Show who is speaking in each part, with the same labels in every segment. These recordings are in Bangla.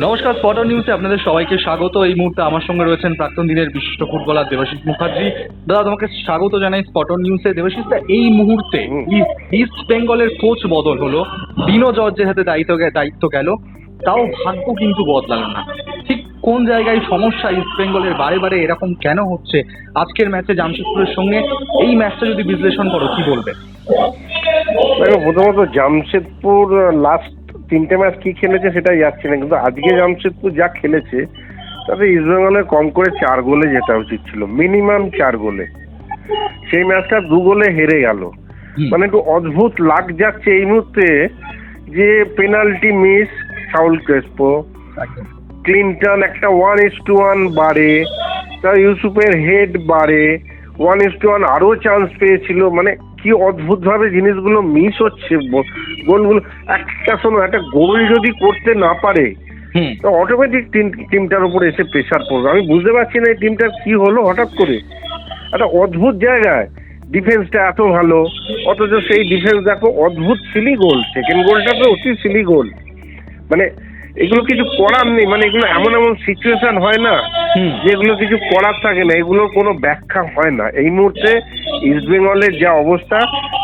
Speaker 1: নমস্কার স্পটার নিউজে আপনাদের সবাইকে স্বাগত। এই মুহূর্তে আমার সঙ্গে রয়েছেন প্রাক্তন দিনের বিশিষ্ট ফুটবলার দেবাশিস মুখার্জি। দাদা তোমাকে স্বাগত জানাই স্পটার নিউজে দেবাশিস দা এই মুহূর্তে ইস্ট- বেঙ্গলের কোচ বদল হলো ডিনো জর্জের হাতে দায়িত্ব দায়িত্ব গেল। তাও ভাগ্য কিন্তু বদলালো না। ঠিক কোন জায়গায় সমস্যা ইস্ট বেঙ্গলের বারে বারে এরকম কেন হচ্ছে? আজকের ম্যাচে জামশেদপুরের সঙ্গে এই ম্যাচটা যদি বিশ্লেষণ করো কি বলবে?
Speaker 2: দেখো প্রথমত জামশেদপুর লাস্ট তিনটে ম্যাচ কি খেলেছে সেটা যাচ্ছে না কিন্তু আজকে জামশেদপুর যা খেলেছে তাতে ইস্টবেঙ্গলের কম করে চার গোলে যেটা উচিত ছিল মিনিমাম চার গোলে। সেই ম্যাচটা দু গোলে হেরে গেল। মানে একটু অদ্ভুত লাগ যাচ্ছে এই মুহূর্তে যে penalty miss Saul Crespo Clinton একটা ওয়ান ইস টু ওয়ান বাড়ে তার ইউসুফের হেড বাড়ে ওয়ান ইস টু ওয়ান আরও চান্স পেয়েছিল মানে কি অদ্ভুতভাবে জিনিসগুলো মিস হচ্ছে? গোলগুলো একটা শোনো একটা গোল যদি করতে না পারে তো অটোমেটিক টিমটার উপরে এসে প্রেশার পড়বে। আমি বুঝতে পারছি না এই টিমটার কি হলো হঠাৎ করে। একটা অদ্ভুত জায়গায় ডিফেন্সটা এত ভালো অথচ সেই ডিফেন্স দেখো অদ্ভুত সিলি গোল সেকেন্ড গোলটা তো অতি সিলি গোল মানে এগুলো কিছু করার নেই মানে এগুলো এমন এমন সিচুয়েশন হয় না যেগুলো কিছু করার থাকে না এগুলোর কোনো ব্যাখ্যা হয় না। এই মুহূর্তে ইস্ট বেঙ্গলের যা অবস্থা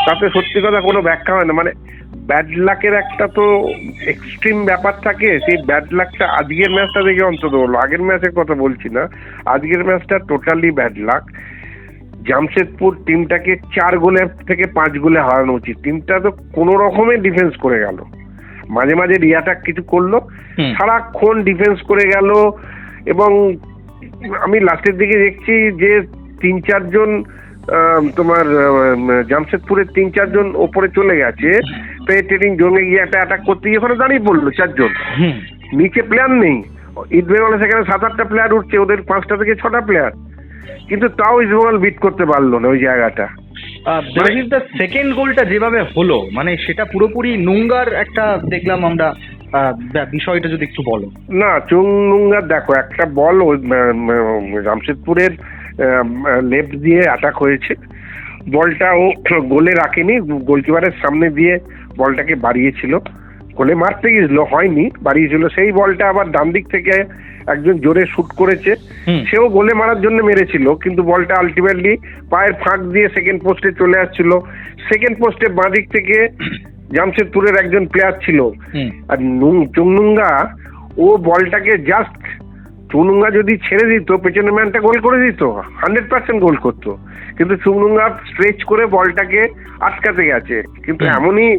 Speaker 2: তাতে সত্যি কথা কোনো ব্যাখ্যা হয় না। মানে ব্যাড লাকের একটা তো এক্সট্রিম ব্যাপার থাকে সেই ব্যাড লাকটা আজকের ম্যাচটা দেখে অন্তত হলো আগের ম্যাচের কথা বলছি না। আজকের ম্যাচটা টোটালি ব্যাড লাক জামশেদপুর টিমটাকে চার গোলে থেকে পাঁচ গোলে হারানো উচিত। টিমটা তো কোনো রকমে ডিফেন্স করে গেল। মাঝে মাঝে রিয়াটাক কিছু করল। সারাক্ষণ ডিফেন্স করে গেল এবং আমি লাস্টের দিকে দেখছি যে তিন চারজন তোমার জামশেদপুরের তিন চারজন ওপরে চলে গেছে। পেটেরিং জমে গিয়ে একটা অ্যাটাক করতে গিয়ে ওখানে দাঁড়িয়ে পড়ল চারজন নিচে প্লেয়ার নেই। ইস্ট বেঙ্গলে সেখানে সাত আটটা প্লেয়ার উঠছে ওদের পাঁচটা থেকে ছটা প্লেয়ার কিন্তু তাও ইস্ট বেঙ্গল বিট করতে পারল না ওই জায়গাটা।
Speaker 1: সেকেন্ড গোলটা যেভাবে হলো মানে সেটা পুরোপুরি নুঙ্গার একটা দেখলাম আমরা বিষয়টা যদি একটু বলো।
Speaker 2: না চুংনুঙ্গার দেখো একটা বল জামশেদপুরের লেফট দিয়ে অ্যাটাক হয়েছে। বলটা ও গোলে রাখেনি গোলকিপারের সামনে দিয়ে বলটাকে বাড়িয়েছিল। গোলে মারতে গিয়েছিল হয়নি বাড়িয়েছিল। সেই বলটা আবার ডান দিক থেকে একজন জোরে শুট করেছে। সেও গোলে মারার জন্য মেরেছিল কিন্তু বলটা আলটিমেটলি পায়ের ফাঁক দিয়ে সেকেন্ড পোস্টে চলে আসছিল। সেকেন্ড পোস্টে বাঁ দিক থেকে জামশেদপুরের একজন প্লেয়ার ছিল। আর চুংনুঙ্গা ও বলটাকে জাস্ট চুনুঙ্গা যদি ছেড়ে দিত পেছনে ম্যানটা গোল করে দিত হান্ড্রেড পার্সেন্ট গোল করতো। কিন্তু চুংনুঙ্গা স্ট্রেচ করে বলটাকে আটকাতে গেছে। কিন্তু এমনই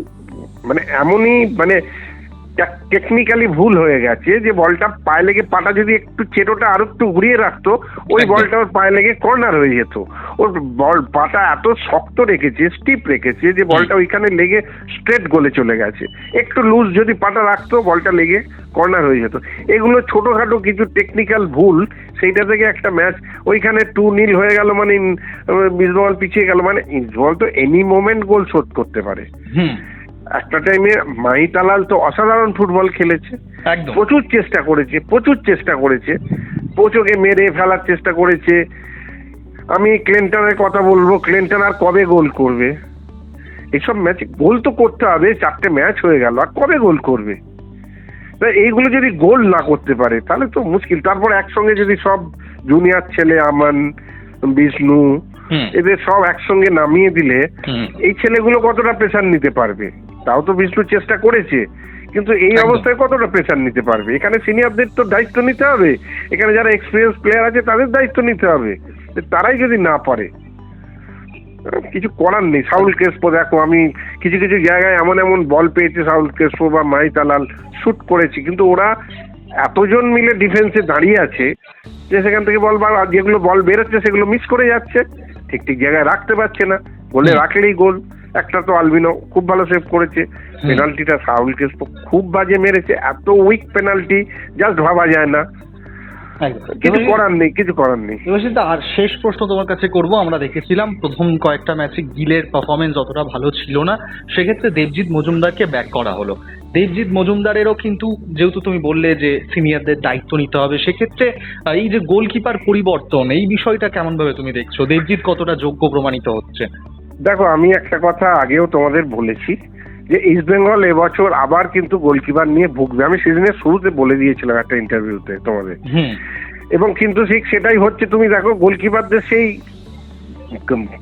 Speaker 2: মানে এমনই মানে টেকনিক্যালি ভুল হয়ে গেছে যে বলটা পায়ে লেগে পাটা যদি একটু চেটোটা আরও একটু ঘুরিয়ে রাখতো ওই বলটা ওর পায়ে লেগে কর্নার হয়ে যেত। ওর বল পাটা এত শক্ত রেখেছে স্টিপ রেখেছে যে বলটা ওইখানে লেগে স্ট্রেট গোলে চলে গেছে। একটু লুজ যদি পাটা রাখতো বলটা লেগে কর্নার হয়ে যেত। এগুলো ছোটখাটো কিছু টেকনিক্যাল ভুল সেইটা থেকে একটা ম্যাচ ওইখানে টু নীল হয়ে গেল মানে ইসবল পিছিয়ে গেল। মানে ইসবল তো এনি মোমেন্ট গোল শোধ করতে পারে।
Speaker 1: হুম।
Speaker 2: একটা টাইমে মাহি তালাল তো অসাধারণ ফুটবল খেলেছে।
Speaker 1: একদম।
Speaker 2: প্রচুর চেষ্টা করেছে প্রচুর চেষ্টা করেছে। পোচোকে মেরে ফেলার চেষ্টা করেছে। আমি ক্লেন্টনের কথা বলব ক্লেন্টন আর কবে গোল করবে? এইসব ম্যাচ গোল তো করতে হবে চারটে ম্যাচ হয়ে গেল আর কবে গোল করবে? এইগুলো যদি গোল না করতে পারে তাহলে তো মুশকিল। তারপর একসঙ্গে যদি সব জুনিয়র ছেলে আমান বিষ্ণু এদের সব একসঙ্গে নামিয়ে দিলে এই ছেলেগুলো কতটা প্রেশার নিতে পারবে? তাও তো বিষ্ণু চেষ্টা করেছে কিন্তু এই অবস্থায় কতটা প্রেশার নিতে পারবে? এখানে সিনিয়রদের তো দায়িত্ব নিতে হবে এখানে যারা এক্সপিরিয়েন্স প্লেয়ার আছে তাদের দায়িত্ব নিতে হবে তারাই যদি না পারে কিছু করার নেই। সাউল কেসপো দেখো আমি কিছু কিছু জায়গায় এমন এমন বল পেয়েছে সাউল কেসপো বা মাই তালাল শুট করেছি কিন্তু ওরা এতজন মিলে ডিফেন্সে দাঁড়িয়ে আছে যে সেখান থেকে বল বা যেগুলো বল বেরোচ্ছে সেগুলো মিস করে যাচ্ছে ঠিক ঠিক জায়গায় রাখতে পারছে না। গোলে
Speaker 1: হুম।
Speaker 2: রাখলেই গোল একটা তো আলবিনো খুব ভালো সেভ করেছে। পেনাল্টিটা সাউল কেসপো খুব বাজে মেরেছে এত উইক পেনাল্টি জাস্ট ভাবা যায় না। কিছু করার নেই কিছু করার নেই।
Speaker 1: আর শেষ প্রশ্ন তোমার কাছে করব আমরা দেখেছিলাম প্রথম কয়েকটা ম্যাচে গিলের পারফরমেন্স অতটা ভালো ছিল না। সেক্ষেত্রে দেবজিৎ মজুমদারকে ব্যাক করা হলো। দেবজিৎ মজুমদারেরও কিন্তু যেহেতু তুমি বললে যে সিনিয়রদের দায়িত্ব নিতে হবে সেক্ষেত্রে এই যে গোলকিপার পরিবর্তন এই বিষয়টা কেমন ভাবে তুমি দেখছ? দেবজিৎ কতটা যোগ্য প্রমাণিত হচ্ছে?
Speaker 2: দেখো আমি একটা কথা আগেও তোমাদের বলেছি যে ইস্ট বেঙ্গল এবছর আবার কিন্তু গোলকিপার নিয়ে ভুগবে। আমি সিজনের শুরুতে বলে দিয়েছিলাম একটা ইন্টারভিউতে তোমাদের। এবং কিন্তু ঠিক সেটাই হচ্ছে তুমি দেখো গোলকিপারদের সেই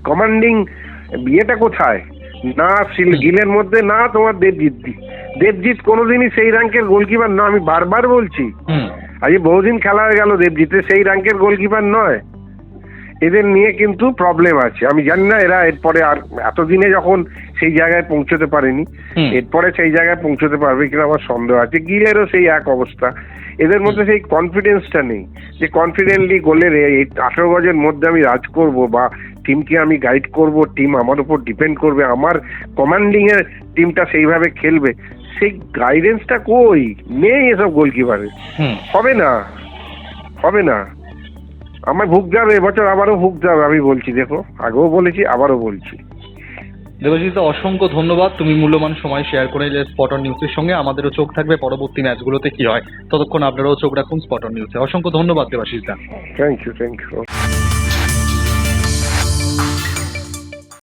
Speaker 2: কমান্ডিং বিয়েটা কোথায়? না গিলের মধ্যে না তোমার দেবজিৎ। দেবজিৎ কোনোদিনই সেই র্যাঙ্কের গোলকিপার না আমি বারবার বলছি। আজকে বহুদিন খেলা হয়ে গেল দেবজিতে সেই র্যাঙ্কের গোলকিপার নয়। এদের নিয়ে কিন্তু প্রবলেম আছে। আমি জানি না এরা এরপরে আর এতদিনে যখন সেই জায়গায় পৌঁছতে পারেনি এরপরে সেই জায়গায় পৌঁছতে পারবে কিনা আমার সন্দেহ আছে। গিলেরও সেই এক অবস্থা। এদের মধ্যে সেই কনফিডেন্সটা নেই। যে কনফিডেন্টলি গোলের এই আঠেরো গজের মধ্যে আমি রাজ করব বা টিমকে আমি গাইড করব টিম আমার উপর ডিপেন্ড করবে আমার কমান্ডিং এর টিমটা সেইভাবে খেলবে সেই গাইডেন্সটা কই? নেই এসব গোলকিপারের হবে না। হবে না। আমার ভুগ যাবে এবছর আবারও ভুগ যাবে আমি বলছি দেখো আগেও বলেছি আবারও বলছি।
Speaker 1: দেবজিৎ অসংখ্য ধন্যবাদ। তুমি মূল্যবান সময় শেয়ার করে যে স্পটন নিউজের সঙ্গে আমাদেরও চোখ থাকবে পরবর্তী ম্যাচগুলোতে কি হয়। ততক্ষণ আপনারাও চোখ রাখুন স্পটন নিউজে অসংখ্য ধন্যবাদ Debashis da.
Speaker 2: Thank you thank you